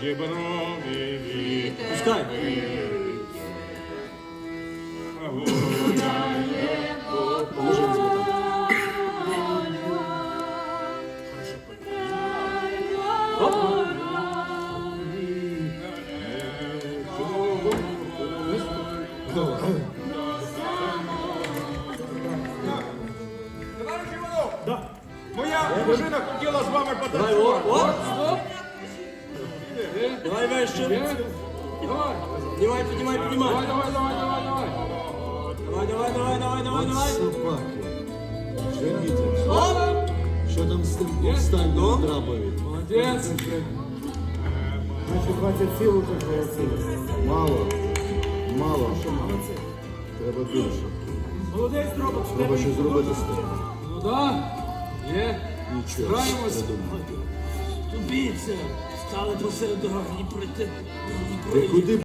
діброві вітер Пускай. гуляє по Поможи мені там. Оп. Товариш Іванов! Моя дружина хотіла з вами Давай, оп, потанцювати. оп. Давай вище. Давай, Піднімай, піднімай, піднімай. давай, давай, давай, давай, давай. Давай, давай, давай, давай, давай, давай. Собаки. Женіть. Оп. Що там з тим повстанням в Драбові? Молодець. Мало. Мало. Треба більше. Молодець, робот. Треба щось зробити з тим. Ну да. Є. Нічого. Граємося. придумати. Тубіться. Стали посеред дороги, ні пройти,